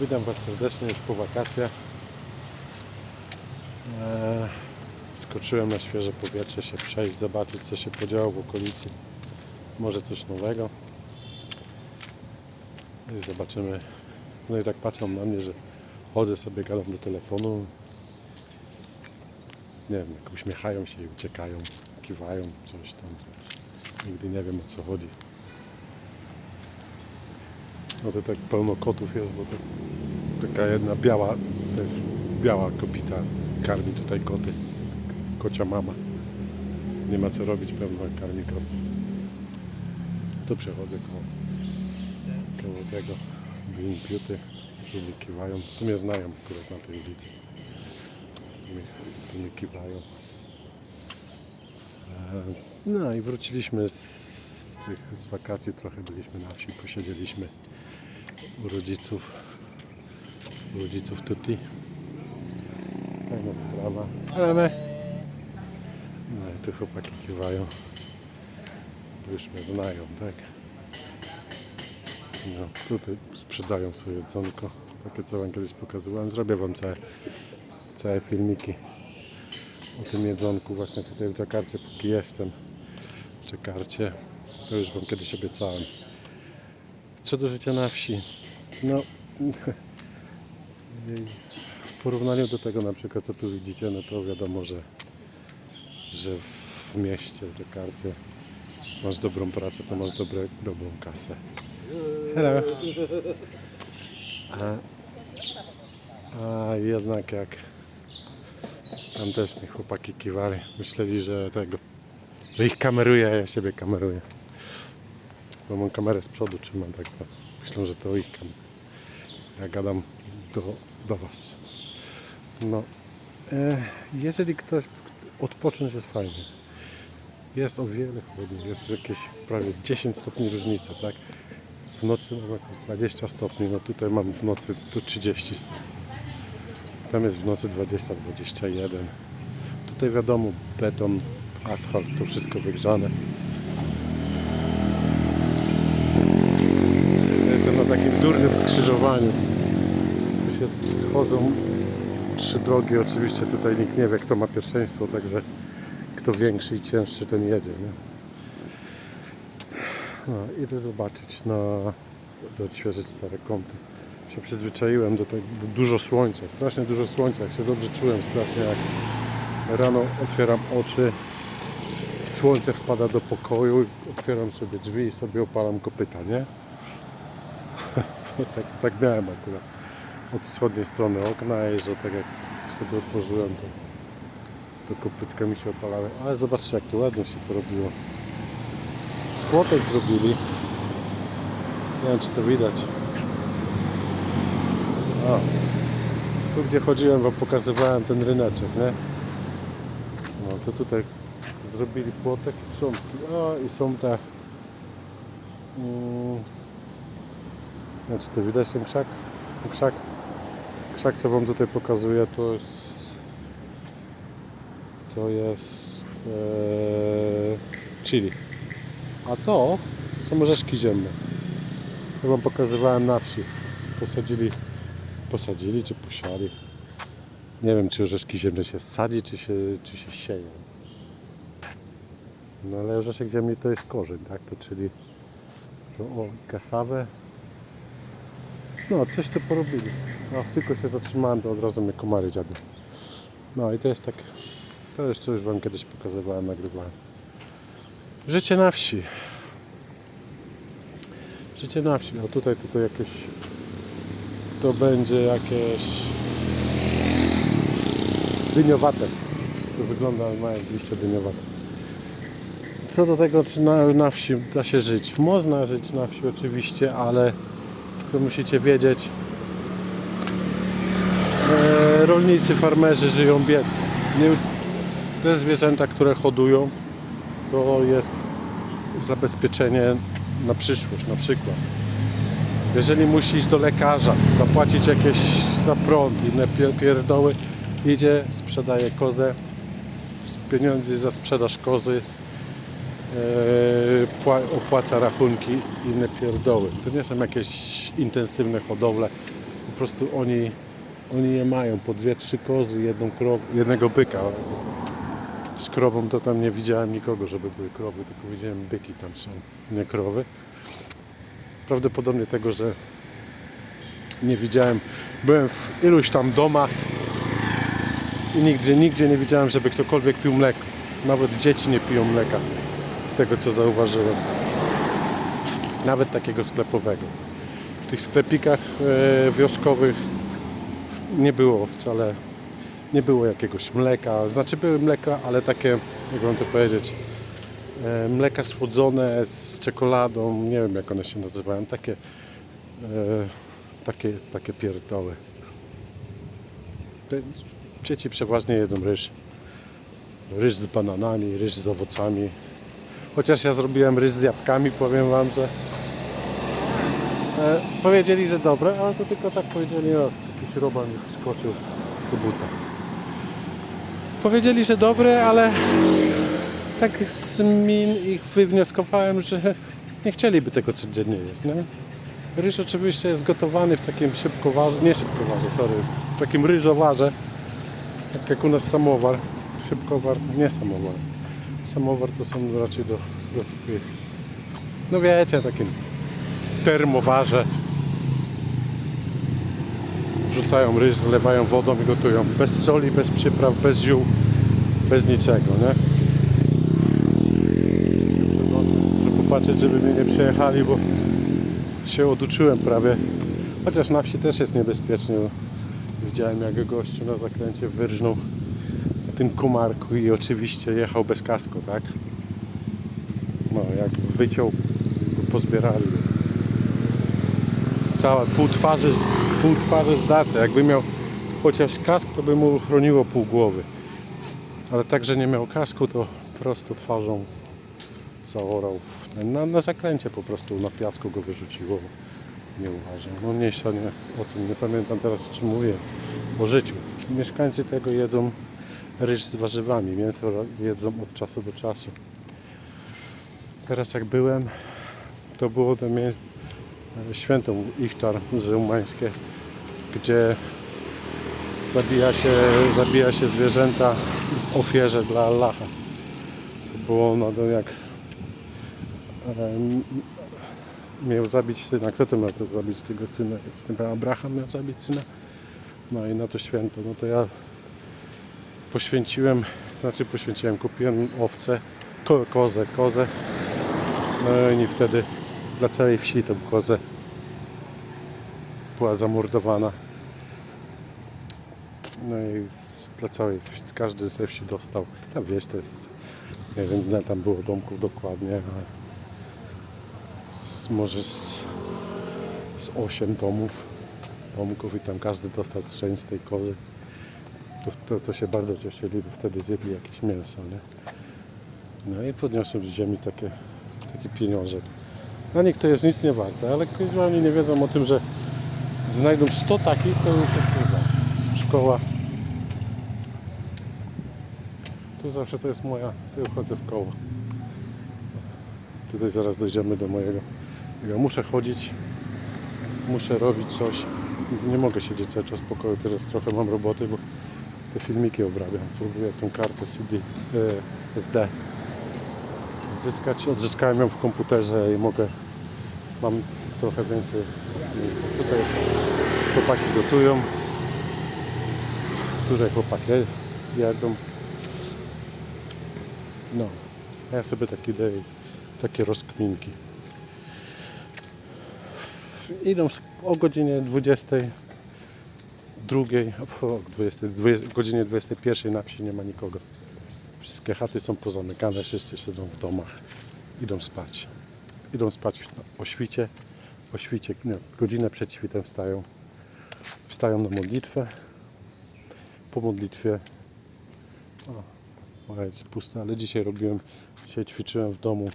Witam Was serdecznie już po wakacjach. Eee, skoczyłem na świeże powietrze się przejść, zobaczyć co się podziało w okolicy. Może coś nowego. I zobaczymy. No i tak patrzą na mnie, że chodzę sobie, gadam do telefonu. Nie wiem, jak uśmiechają się i uciekają, kiwają, coś tam. Nigdy nie wiem o co chodzi. No to tak pełno kotów jest, bo to taka jedna biała, to jest biała kopita karmi tutaj koty. Kocia mama. Nie ma co robić, pewno karmi kot. To przechodzę koło, koło tego Green Beauty. Tu mi kiwają. Tu mnie znają akurat na tej ulicy. Tu mi, tu mi kiwają. E, No i wróciliśmy z, z tych z wakacji, trochę byliśmy na wsi, posiedzieliśmy u rodziców, rodziców Tutti. Fajna sprawa. Ale my. No i tu chłopaki kiwają. Już mnie znają, tak? No, tutaj sprzedają sobie jedzonko. Takie co wam kiedyś pokazywałem. Zrobię wam całe, całe filmiki o tym jedzonku właśnie tutaj w Dżakarcie, póki jestem w Dżakarcie. To już wam kiedyś obiecałem. Co do życia na wsi. No, w porównaniu do tego na przykład co tu widzicie, no to wiadomo, że, że w mieście, w Dżakarcie masz dobrą pracę, to masz dobre, dobrą kasę. Hello. A, a jednak jak tam też mi chłopaki kiwali, myśleli, że tego, że ich kameruję, a ja siebie kameruję. Bo mam kamerę z przodu trzymam, tak to myślą, że to ich kamer. Ja gadam do, do Was. No, e, jeżeli ktoś odpocząć jest fajnie. Jest o wiele chłodniej, jest jakieś prawie 10 stopni różnicy, tak? W nocy mam jakieś 20 stopni, no tutaj mam w nocy do 30 stopni. Tam jest w nocy 20-21. Tutaj wiadomo, beton, asfalt, to wszystko wygrzane. Jestem na takim durnym skrzyżowaniu. Się schodzą trzy drogi. Oczywiście tutaj nikt nie wie, kto ma pierwszeństwo, także kto większy i cięższy, ten jedzie. Nie? No, idę zobaczyć na odświeżyć stare kąty. Się przyzwyczaiłem do tego, dużo słońca, strasznie dużo słońca. Jak się dobrze czułem strasznie, jak rano otwieram oczy, słońce wpada do pokoju, otwieram sobie drzwi i sobie opalam kopyta, nie? tak, tak miałem akurat od wschodniej strony okna i że tak jak sobie otworzyłem, to, to kopytka mi się opalały. Ale zobaczcie, jak to ładnie się porobiło. Płotek zrobili. Nie wiem, czy to widać. O. Tu, gdzie chodziłem, wam pokazywałem ten ryneczek, nie? No, to tutaj zrobili płotek i krzątki. O, i są te... Mm, nie wiem, czy to widać ten krzak? Ten krzak? Krzak, co wam tutaj pokazuję, to jest... To jest... E, chili. A to są orzeszki ziemne. To wam pokazywałem na wsi. Posadzili, posadzili czy posiali. Nie wiem, czy orzeszki ziemne się sadzi, czy się, czy się sieje. No ale orzeszek ziemny to jest korzeń, tak? To czyli to o kasawę. No, coś tu porobili. No, tylko się zatrzymałem, to od razu mnie komary dziadły. No i to jest tak, to jeszcze już wam kiedyś pokazywałem, nagrywałem. Życie na wsi. Życie na wsi. A tutaj, tutaj jakieś. To będzie jakieś. Dyniowate. To wygląda jak liście dyniowate. Co do tego, czy na, na wsi da się żyć? Można żyć na wsi oczywiście, ale co musicie wiedzieć, e, rolnicy, farmerzy żyją biednie. Nie, te zwierzęta, które hodują, to jest zabezpieczenie na przyszłość, na przykład. Jeżeli musi iść do lekarza, zapłacić jakieś za prąd, inne pier- pierdoły, idzie, sprzedaje kozę, z pieniędzy za sprzedaż kozy, opłaca rachunki, inne pierdoły. To nie są jakieś intensywne hodowle, po prostu oni, oni je mają po dwie, trzy kozy, jedną krowę, jednego byka. Z krową to tam nie widziałem nikogo, żeby były krowy, tylko widziałem byki tam są, nie krowy. Prawdopodobnie tego, że nie widziałem. Byłem w iluś tam domach i nigdzie, nigdzie nie widziałem, żeby ktokolwiek pił mleko. Nawet dzieci nie piją mleka, z tego co zauważyłem. Nawet takiego sklepowego. W tych sklepikach e, wioskowych nie było wcale, nie było jakiegoś mleka. Znaczy były mleka, ale takie, jak mam to powiedzieć, e, mleka słodzone z czekoladą, nie wiem jak one się nazywają, takie, e, takie, takie pierdoły. Dzieci przeważnie jedzą ryż. Ryż z bananami, ryż z owocami. Chociaż ja zrobiłem ryż z jabłkami, powiem wam, że e, powiedzieli, że dobre, ale to tylko tak powiedzieli, o, jakiś roban już wskoczył do buta. Powiedzieli, że dobre, ale tak z min ich wywnioskowałem, że nie chcieliby tego codziennie jeść, nie? Ryż oczywiście jest gotowany w takim szybkowarze, nie szybkowarze, sorry, w takim ryżowarze, tak jak u nas samowar, szybkowar, nie samowar. Samowar to są raczej do, do tych, no wiecie, takim termowarze. Wrzucają ryż, zalewają wodą i gotują. Bez soli, bez przypraw, bez ziół, bez niczego, nie? Muszę popatrzeć, żeby mnie nie przejechali, bo się oduczyłem prawie. Chociaż na wsi też jest niebezpiecznie. Widziałem jak gościu na zakręcie wyrżnął tym kumarku i oczywiście jechał bez kasku, tak? No, jak wyciął, pozbierali. Cała pół twarzy, pół twarzy zdarte. Jakby miał chociaż kask, to by mu chroniło pół głowy. Ale tak, że nie miał kasku, to prosto twarzą zaorał. Na, na zakręcie po prostu na piasku go wyrzuciło. Nie uważam. No mniejsza nie, o tym nie pamiętam teraz o czym mówię. O życiu. Mieszkańcy tego jedzą ryż z warzywami. Mięso jedzą od czasu do czasu. Teraz jak byłem, to było to mię- święto Ichtar muzułmańskie, gdzie zabija się, zabija się zwierzęta w ofierze dla Allaha. To było no jak miał zabić syna. Kto to miał to zabić tego syna? Abraham miał zabić syna? No i na to święto. No to ja poświęciłem, znaczy poświęciłem, kupiłem owcę, ko, kozę, kozę. No i wtedy dla całej wsi tą kozę była zamordowana. No i z, dla całej wsi, każdy ze wsi dostał. Tam wieś to jest, nie wiem ile tam było domków dokładnie, ale z, może z, z 8 domów, domków i tam każdy dostał część tej kozy. To, to, to się bardzo cieszyli, bo wtedy zjedli jakieś mięso, nie? No i podniosłem z ziemi takie, takie pieniądze. Dla nich to jest nic nie warte, ale oni nie wiedzą o tym, że znajdą 100 takich, to już kurwa, szkoła. Tu zawsze to jest moja, tu chodzę w koło. Tutaj zaraz dojdziemy do mojego. Ja muszę chodzić, muszę robić coś. Nie mogę siedzieć cały czas w pokoju, teraz trochę mam roboty, bo te filmiki obrabiam. Próbuję tą kartę CD, e, SD zyskać. Odzyskałem ją w komputerze i mogę, mam trochę więcej. Tutaj chłopaki gotują, tutaj chłopaki jedzą. No, ja sobie takie daję, takie rozkminki. Idą o godzinie 22, o 20, 20, godzinie 21 na wsi nie ma nikogo. Wszystkie chaty są pozamykane, wszyscy siedzą w domach. Idą spać. Idą spać o świcie. O świcie, nie, godzinę przed świtem wstają. Wstają na modlitwę. Po modlitwie o, jest pusta, ale dzisiaj robiłem, dzisiaj ćwiczyłem w domu.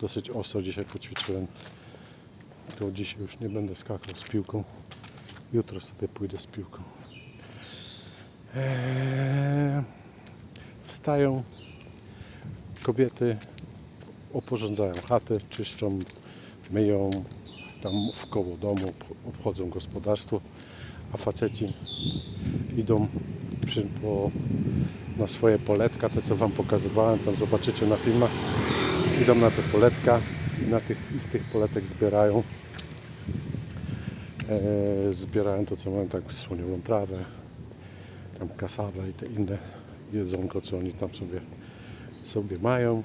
Dosyć ostro dzisiaj poćwiczyłem. To dzisiaj już nie będę skakał z piłką. Jutro sobie pójdę z piłką. Eee, wstają kobiety, oporządzają chaty, czyszczą, myją, tam w koło domu ob- obchodzą gospodarstwo, a faceci idą przy, po, na swoje poletka, te co Wam pokazywałem, tam zobaczycie na filmach, idą na te poletka i na tych, i z tych poletek zbierają e, zbierają to co mają, tak słoniową trawę, tam kasawę i te inne jedzonko, co oni tam sobie, sobie mają.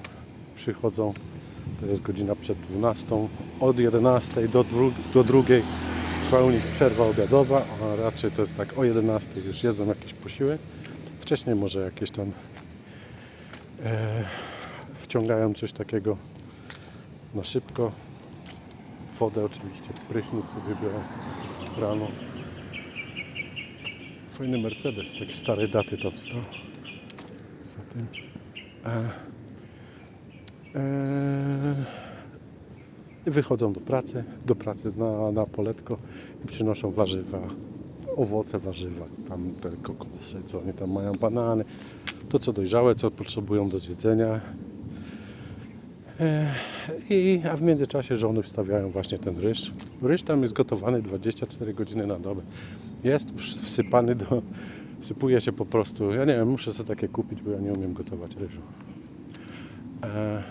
Przychodzą, to jest godzina przed 12, od 11 do, dru, do 2 trwa u nich przerwa obiadowa, a raczej to jest tak o 11 już jedzą jakiś posiłek. Wcześniej może jakieś tam e, wciągają coś takiego na szybko. Wodę oczywiście, prysznic sobie biorą rano. Fajny Mercedes, taki starej daty tam stał. Za tym. E, e, wychodzą do pracy, do pracy na, na poletko i przynoszą warzywa, owoce, warzywa, tam te kokosy, co oni tam mają, banany, to co dojrzałe, co potrzebują do zjedzenia. E, I, a w międzyczasie żony wstawiają właśnie ten ryż. Ryż tam jest gotowany 24 godziny na dobę. Jest wsypany do... Wsypuje się po prostu, ja nie wiem, muszę sobie takie kupić, bo ja nie umiem gotować ryżu. E,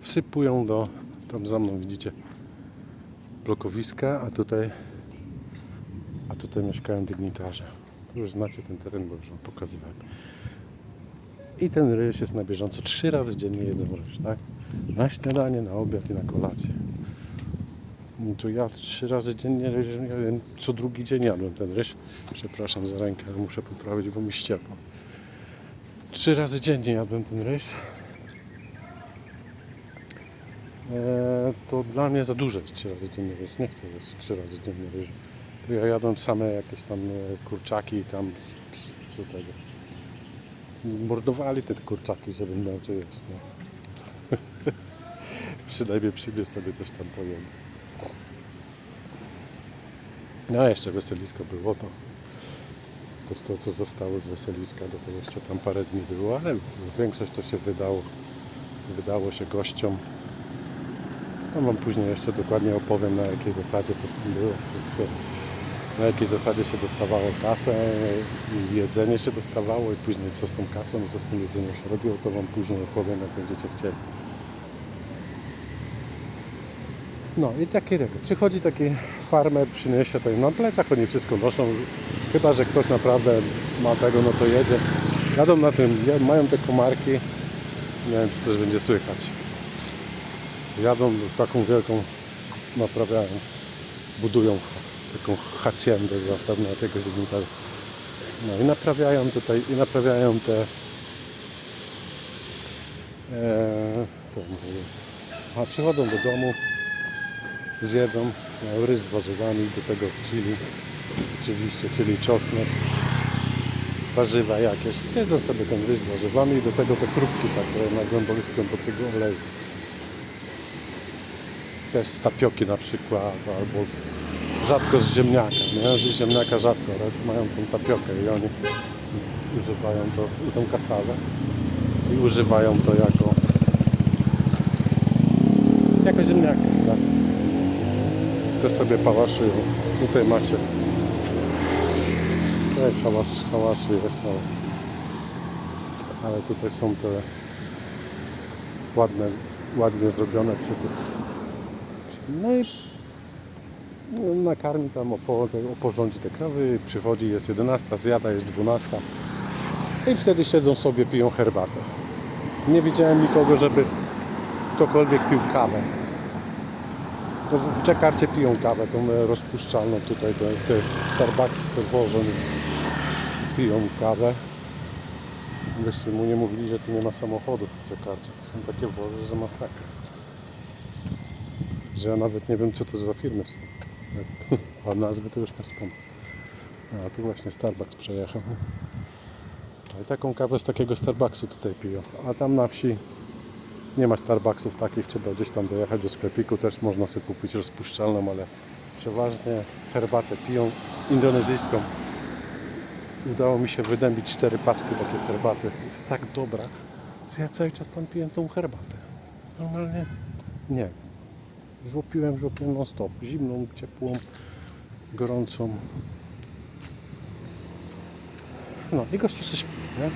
wsypują do, tam za mną widzicie, blokowiska, a tutaj, a tutaj mieszkają dygnitarze. Już znacie ten teren, bo już wam pokazywałem. I ten ryż jest na bieżąco. Trzy razy dziennie jedzą ryż, tak? Na śniadanie, na obiad i na kolację. No to ja trzy razy dziennie ryż, co drugi dzień jadłem ten ryż. Przepraszam za rękę, ale muszę poprawić, bo mi ściepło. Trzy razy dziennie jadłem ten ryż. Eee, to dla mnie za dużo jest trzy razy dziennie ryż. Nie chcę jeść trzy razy dziennie ryżu. Ja jadłem same jakieś tam e, kurczaki tam co tego mordowali te kurczaki, żebym miał co jeść. Nie? Przynajmniej przyjdzie sobie coś tam pojem. No a jeszcze weselisko było to. To to, co zostało z weseliska, do tego jeszcze tam parę dni było, ale większość to się wydało, wydało się gościom. No wam później jeszcze dokładnie opowiem, na jakiej zasadzie to było wszystko. Na jakiej zasadzie się dostawało kasę i jedzenie się dostawało i później co z tą kasą i co z tym jedzeniem się robiło, to wam później opowiem, jak będziecie chcieli. No i takie tego. Przychodzi taki farmer, przyniesie to na plecach, oni wszystko noszą. Chyba, że ktoś naprawdę ma tego, no to jedzie. Jadą na tym, mają te komarki. Nie wiem, czy coś będzie słychać. Jadą taką wielką, naprawiają, budują taką haciendę zapewne jakiegoś dygnitarza. No i naprawiają tutaj, i naprawiają te e, co mówię? A przychodzą do domu, zjedzą mają ryż z warzywami, do tego chili, oczywiście, czyli czosnek, warzywa jakieś. Zjedzą sobie ten ryż z warzywami i do tego te chrupki takie na głębokich tego oleju. Też z tapioki na przykład, albo z, rzadko z ziemniaka, nie? Z ziemniaka rzadko, mają tą tapiokę i oni używają to, i tą kasawę i używają to jako jako ziemniaka, tak? To sobie pałaszują. Tutaj macie tutaj hałas, hałasuje wesoło. Ale tutaj są te ładne, ładnie zrobione przy tych. No i nakarmi tam, opo, oporządzi te krowy, przychodzi, jest 11, zjada, jest 12 i wtedy siedzą sobie, piją herbatę. Nie widziałem nikogo, żeby ktokolwiek pił kawę. To w Czekarcie piją kawę, tą rozpuszczalną tutaj, te, te Starbucks, te wożą, piją kawę. Jeszcze mu nie mówili, że tu nie ma samochodów w Czekarcie. To są takie wozy, że masakra. Że ja nawet nie wiem, co to za firmy są. A nazwy to już nie wspomnę. A tu właśnie Starbucks przejechał. No i taką kawę z takiego Starbucksu tutaj piją. A tam na wsi nie ma Starbucksów takich, trzeba gdzieś tam dojechać do sklepiku, też można sobie kupić rozpuszczalną, ale przeważnie herbatę piją indonezyjską. Udało mi się wydębić cztery paczki takiej herbaty. Jest tak dobra, że ja cały czas tam piję tą herbatę. Normalnie nie. Żłopiłem, żłopiłem non stop. Zimną, ciepłą, gorącą. No i gościu się śpi, nie?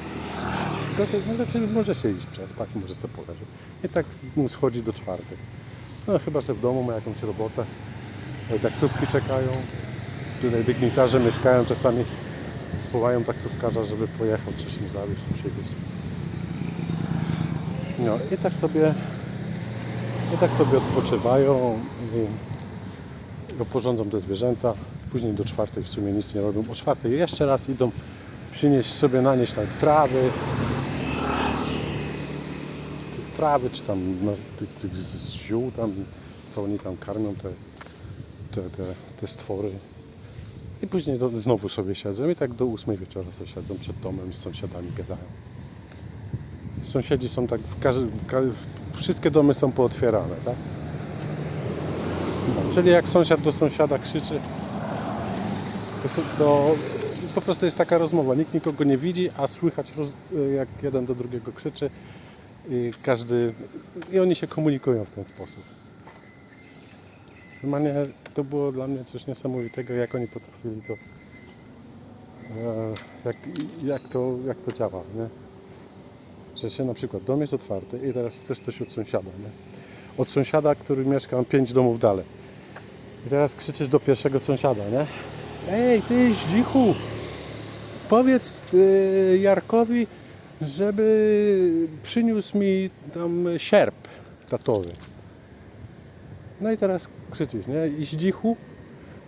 Gościu, no znaczy może się iść przespać, może sobie poleżeć. I tak mu schodzi do czwartej. No chyba, że w domu ma jakąś robotę. Tutaj taksówki czekają. Tutaj dygnitarze mieszkają, czasami wołają taksówkarza, żeby pojechał, coś im zawieźć, przywieźć. No i tak sobie i tak sobie odpoczywają i porządzą te zwierzęta. Później do czwartej w sumie nic nie robią. O czwartej jeszcze raz idą przynieść sobie, nanieść tam trawy. Trawy, czy tam nas, tych, tych ziół tam, co oni tam karmią, te, te, te, te stwory. I później do, znowu sobie siedzą i tak do ósmej wieczora sobie siedzą przed domem z sąsiadami gadają. Sąsiedzi są tak, w każdy, w wszystkie domy są pootwierane, tak? Czyli jak sąsiad do sąsiada krzyczy, to, to po prostu jest taka rozmowa. Nikt nikogo nie widzi, a słychać roz, jak jeden do drugiego krzyczy i każdy i oni się komunikują w ten sposób. Normalnie to było dla mnie coś niesamowitego, jak oni potrafili to e, jak, jak, to, jak to działa, nie? Że się na przykład dom jest otwarty i teraz chcesz coś od sąsiada, nie? Od sąsiada, który mieszka 5 domów dalej. I teraz krzyczysz do pierwszego sąsiada, nie? Ej, ty zdzichu! Powiedz y, Jarkowi, żeby przyniósł mi tam sierp tatowy. No i teraz krzyczysz, nie? I zdzichu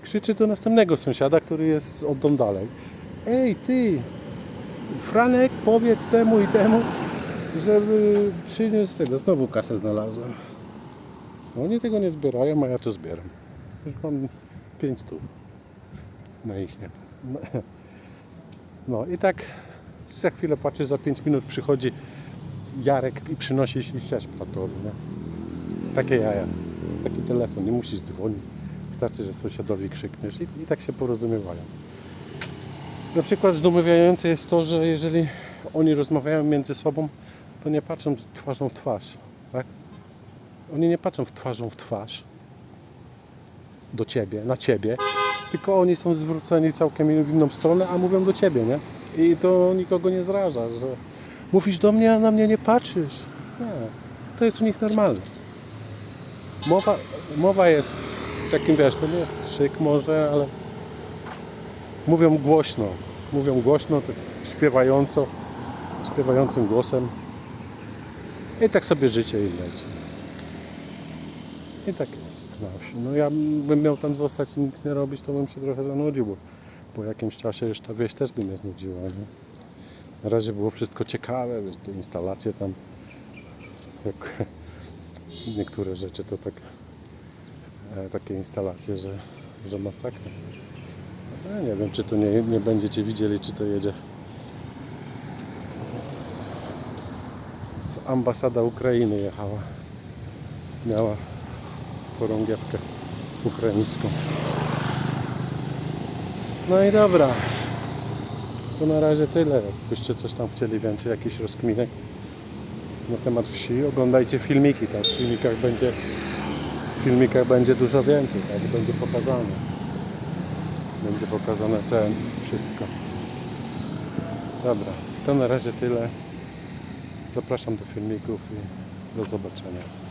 krzyczy do następnego sąsiada, który jest od dom dalej. Ej, ty! Franek, powiedz temu i temu, żeby przyniósł tego. Znowu kasę znalazłem. No, Oni tego nie zbierają, a ja to zbieram. Już mam 5 stów na ich. nie. No, i tak za chwilę patrzę, za 5 minut przychodzi Jarek i przynosi się sierp tatowy. Nie? Takie jaja. Taki telefon, nie musisz dzwonić. Wystarczy, że sąsiadowi krzykniesz i, i tak się porozumiewają. Na przykład zdumiewające jest to, że jeżeli oni rozmawiają między sobą, to nie patrzą twarzą w twarz. Tak? Oni nie patrzą w twarzą w twarz do ciebie, na ciebie, tylko oni są zwróceni całkiem w inną stronę, a mówią do ciebie, nie? I to nikogo nie zraża, że mówisz do mnie, a na mnie nie patrzysz. Nie, to jest u nich normalne. Mowa, mowa jest takim, wiesz, to nie jest krzyk może, ale mówią głośno. Mówią głośno, tak śpiewająco, śpiewającym głosem. I tak sobie życie im leci. I tak jest na wsi. No ja bym miał tam zostać i nic nie robić, to bym się trochę zanudził, bo po jakimś czasie już ta wieś też by mnie znudziła. Nie? Na razie było wszystko ciekawe, wiesz, te instalacje tam, jak niektóre rzeczy to tak, e, takie instalacje, że, że masakra. Ja nie wiem, czy to nie, nie będziecie widzieli, czy to jedzie ambasada Ukrainy jechała. Miała porągiewkę ukraińską. No i dobra. To na razie tyle. Jakbyście coś tam chcieli więcej, jakiś rozkminek na temat wsi, oglądajcie filmiki. Tak? W filmikach będzie w filmikach będzie dużo więcej, tak? Będzie pokazane. Będzie pokazane ten wszystko. Dobra, to na razie tyle. Zapraszam do filmików i do zobaczenia.